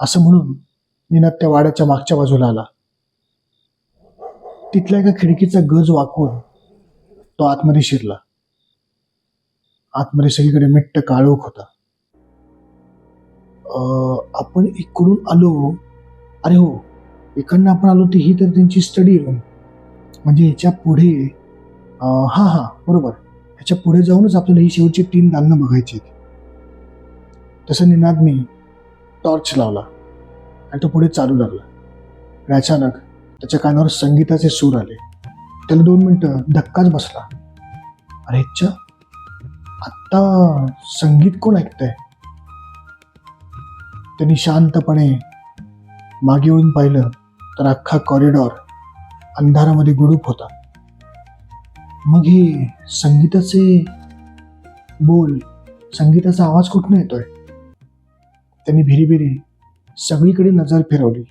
असं म्हणून निनाद त्या वाड्याच्या मागच्या बाजूला आला. तिथल्या एका खिडकीचा गज वाकून तो आतमध्ये शिरला. आतमध्ये सगळीकडे मिट्ट काळोख होता. आपण इकडून आलो. अरे हो इकडनं आपण आलो ती ही तर त्यांची स्टडी रूम म्हणजे ह्याच्या पुढे हा हा बरोबर. ह्याच्या पुढे जाऊनच आपल्याला ही शेवटची तीन दालनं बघायची आहेत. तसं निनादने टॉर्च लावला. आणि तो पुढे चालू लागला. आणि अचानक त्याच्या कानावर संगीताचे सूर आले. त्याला दोन मिनटं धक्काच बसला. अरे च्या आत्ता संगीत कोण ऐकतंय? त्यांनी शांतपणे मागे वळून पाहिलं तर अख्खा कॉरिडॉर अंधारामध्ये गुडूप होता. मग हे संगीताचे बोल संगीताचा आवाज कुठनं येतोय? त्यांनी भिरीभिरी सगळीकडे नजर फिरवली.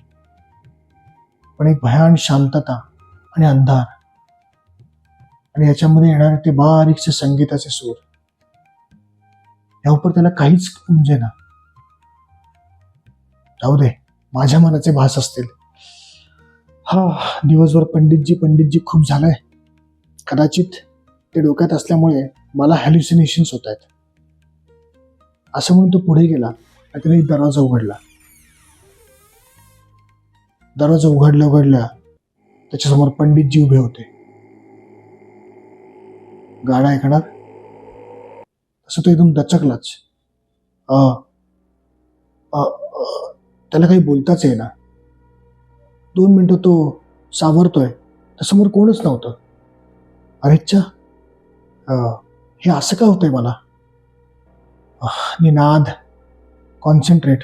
पण एक भयान शांतता आणि अंधार. आणि याच्यामध्ये येणारे ते बारीकसे संगीताचे सूर. यावर त्याला काहीच म्हणजे उमजेना जाऊ दे माझ्या मनाचे भास असतील. हा दिवसभर पंडितजी पंडितजी खूप झालंय. कदाचित ते डोक्यात असल्यामुळे मला हॅल्युसिनेशन्स होत आहेत असं म्हणून तो पुढे गेला आणि त्याने एक दरवाजा उघडला. दरवाजा उघडल्या उघडल्या त्याच्यासमोर पंडितजी उभे होते. गाणं ऐकणार? तसं तो एकदम दचकलाच. त्याला काही बोलताच येईना. दोन मिनटं तो सावरतोय त्यासमोर कोणच नव्हतं. अरेच्छा हे असं का होतंय मला? निनाद कॉन्सन्ट्रेट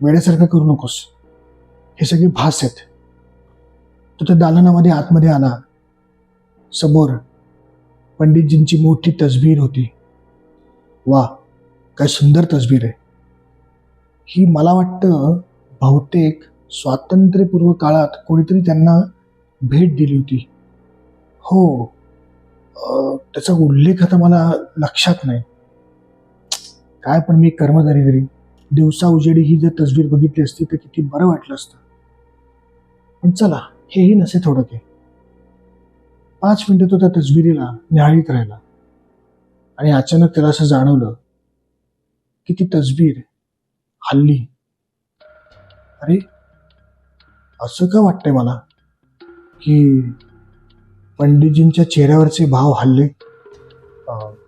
वेळेसारखं करू नकोस. हे सगळे भास आहेत. तो त्या दालनामध्ये आतमध्ये आला. समोर पंडितजींची मोठी तसबीर होती. वा काय सुंदर तसबीर आहे. ही मला वाटतं बहुतेक स्वातंत्र्यपूर्व काळात कोणीतरी त्यांना भेट दिली होती. हो त्याचा उल्लेख आता मला लक्षात नाही. काय पण मी कर्मचारी घरी दिवसा उजेडी ही जर तसबीर बघितली असती तर किती बरं वाटलं असतं. पण चला हेही नसे थोडं ते पाच मिनिटं तो त्या तसबिरीला निहाळीत राहिला. आणि अचानक त्याला असं जाणवलं की ती तजबीर हल्ली. अरे असं का वाटतंय मला की पंडितजींच्या चेहऱ्यावरचे भाव हल्ले?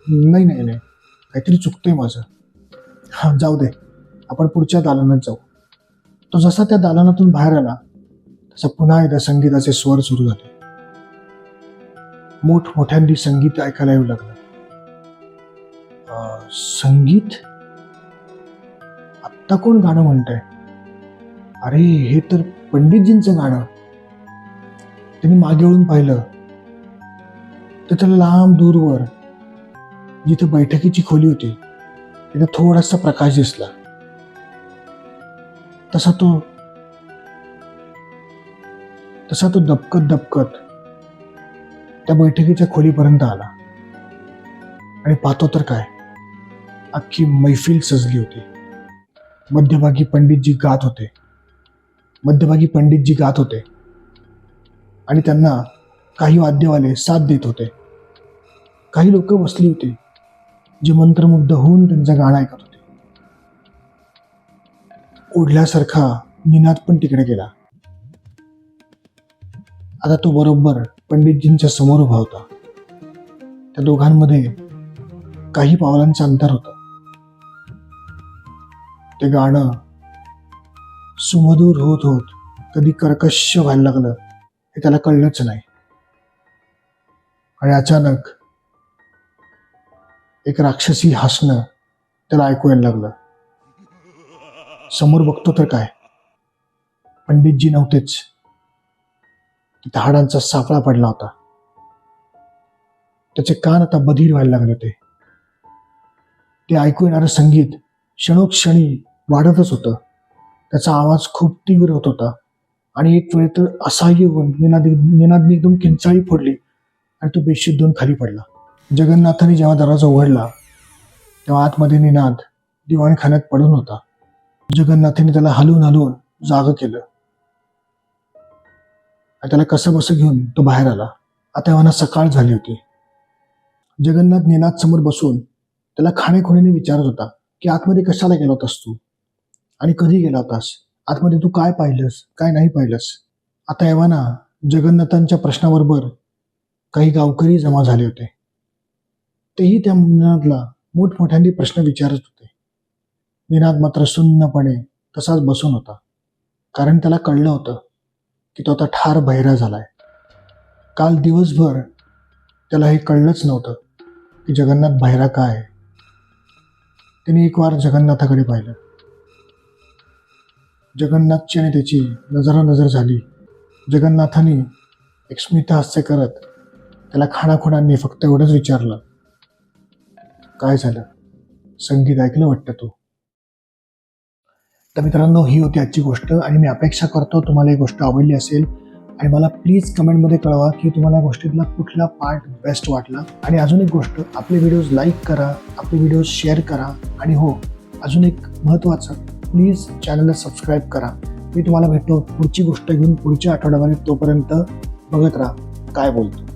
नाही नाही नाही. काहीतरी चुकतंय माझं. हां जाऊ दे. आपण पुढच्या दालनात जाऊ. तो जसा त्या दालनातून बाहेर आला तसं पुन्हा एकदा संगीताचे स्वर सुरू झाले. मोठमोठ्यांनी संगीत ऐकायला येऊ लागलं. अं, संगीत? आत्ता कोण गाणं म्हणतंय? अरे हे तर पंडितजींचं गाणं. त्यांनी मागे वळून पाहिलं. तर त्याला लांब दूरवर जिथे बैठकीची खोली होती तिथे थोडासा प्रकाश दिसला. तसा तो तसा तो दबकत दबकत त्या बैठकीच्या खोलीपर्यंत आला. आणि पाहतो तर काय अख्खी मैफिल सजली होती. मध्यभागी पंडितजी गात होते. मध्यभागी पंडितजी गात होते. आणि त्यांना काही वाद्यवाले साथ देत होते. काही लोक बसली होती जे मंत्रमुग्ध होऊन त्यांचं गाणं ऐकत होते. ओढल्यासारखा निनाद पण तिकडे गेला. आता तो बरोबर पंडितजींच्या समोर उभा होता. त्या दोघांमध्ये काही पावलांचं अंतर होतं. ते गाणं सुमधूर होत होत कधी कर्कश व्हायला लागलं हे त्याला कळलंच नाही. आणि अचानक एक राक्षसी हसणं त्याला ऐकू यायला लागलं. समोर बघतो तर काय? पंडितजी नव्हतेच. तिथे सापळा पडला होता. त्याचे कान आता बधीर व्हायला लागले होते. ते ऐकू येणारं संगीत क्षणोक्षणी वाढतच होतं. त्याचा आवाज खूप तीव्र होत होता. आणि एक वेळ तर असहाय्य होऊन निनादी निनादने एकदम किंचाळी फोडली आणि तो बेशुद्ध होऊन खाली पडला. जगन्नाथाने जेव्हा दरवाजा उघडला तेव्हा आतमध्ये निनाद दिवाणखान्यात पडून होता. जगन्नाथाने त्याला हलवून हलवून जाग केलं. त्याला कसं बसं घेऊन तो बाहेर आला. आता एव्हाना सकाळ झाली होती. जगन्नाथ नेनाथ समोर बसून त्याला खाणेखुणीने विचारत होता की आतमध्ये कशाला गेला होतास तू? आणि कधी गेला होतास? आतमध्ये तू काय पाहिलंस? काय नाही पाहिलंस? आता एव्हाना जगन्नाथांच्या प्रश्नाबरोबर काही गावकरी जमा झाले होते. तेही त्या निनादला मोठमोठ्यांनी प्रश्न विचारत होते. निनाद मात्र सुन्नपणे तसाच बसून होता. कारण त्याला कळलं होतं की तो आता ठार बहिरा झालाय. काल दिवसभर त्याला हे कळलंच नव्हतं की जगन्नाथ बहिरा काय आहे. त्याने एक वार जगन्नाथाकडे पाहिलं. जगन्नाथची आणि त्याची नजरानजर झाली. जगन्नाथाने एक स्मित हास्य करत त्याला खाणाखुणांनी फक्त एवढंच विचारलं. काय झालं? संगीत ऐकलं वाटतं तू? तर मित्रांनो ही होती आजची गोष्ट आणि मी अपेक्षा करतो तुम्हाला ही गोष्ट आवडली असेल. आणि मला प्लीज कमेंटमध्ये कळवा की तुम्हाला या गोष्टीतला कुठला पार्ट बेस्ट वाटला. आणि अजून एक गोष्ट आपले व्हिडिओज लाईक करा आपले व्हिडिओज शेअर करा. आणि हो अजून एक महत्त्वाचं प्लीज चॅनलला सबस्क्राईब करा. मी तुम्हाला भेटतो पुढची गोष्ट घेऊन पुढच्या आठवड्यामध्ये तोपर्यंत बघत राहा. काय बोलतो?